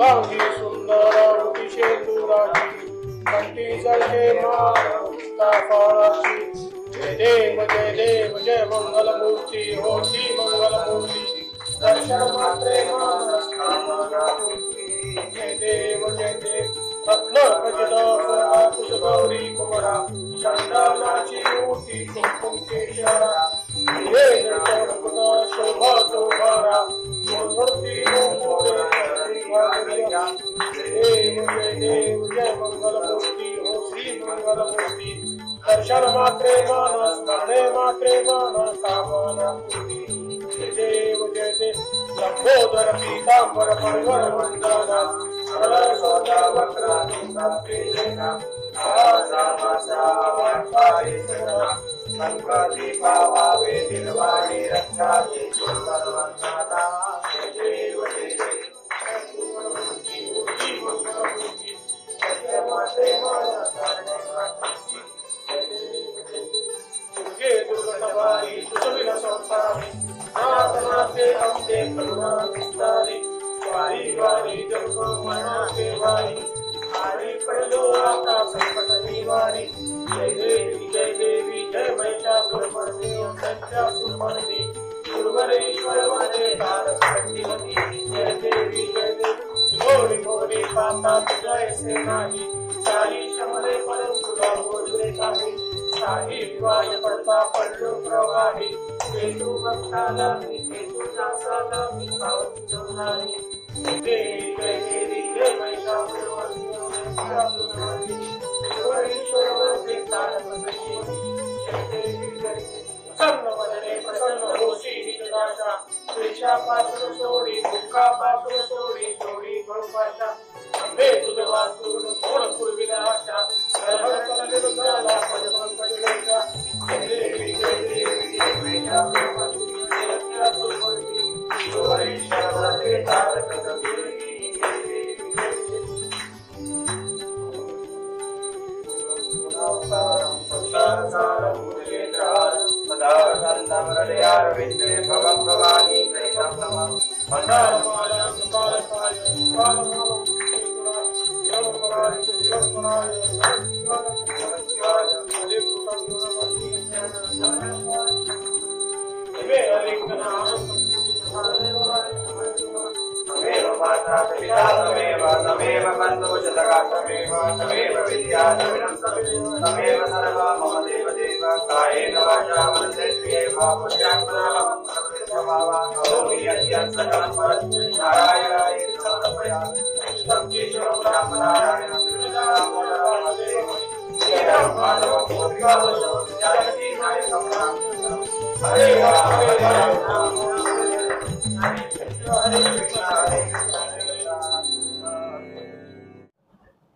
सर्वांगी सुंदर उदिशेंदुराची कंठी जळके माता फळाची जय देव जय देव जय मंगल मूर्ती होती मंगल मूर्ती दर्शन मात्रे जय देव जय देव. रत्न खचित कुश गौरी कुमरा. चंदनाची मूर्ती कुंकुम केशरा दर्शन मात्रे मान स्मरणे मात्रे मान कामना पूर्ती जय देव जय देव लंबोदर पीतांबर परिवर वंदना सरळ सोदा वक्र तेजना आसा मासा वाटपारी सदा संकटी पावावे दिलवाणी रक्षाची सुंदरवंदना जय संसारी नाथनाथे अम्बे करुणा विस्तारी वारी वारी जन्म मरणाचे वारी आरी पडलो आता संकट निवारी। जय देवी जय देवी, जय महिषासुरमर्दी महिषासुरमर्दी दुर्गरेश्वर मध्ये तारक शक्तिमती जय देवी जय देवी। घोरी घोरी पाता तुझा ऐसे नाही। काही शमले परंतु तुला बोलले काही? काही विवाय पडता पडलो प्रवाही हेतू भक्ताला मी हेतू दासाला मी भावतो नाही देवी जय देवी जय महिषासुरमर्दी महिषासुरमर्दी दुर्गरेश्वर मध्ये तारक शक्तिमती जय देवी जय देवी प्रसन्न वदने प्रसन्न होशी हितदाशा द्वेषापासून सोडी दुःखापासून सोडी सोडी भरपाशा अंबे तुझ वाचून कोण तमेव माता पिता तमेव तमेव बन्धो शतका तमेव तमेव विद्या तमिदं तमेव सर्वं मम देव देव कायेन वाचा मनसेन्द्रिये वा पुण्यात्मनां करोमि यद्यत् सकलं नारायणाय समर्पयामि केशवं रामनारायणं हरे राम हरे राम हरे कृष्ण हरे कृष्ण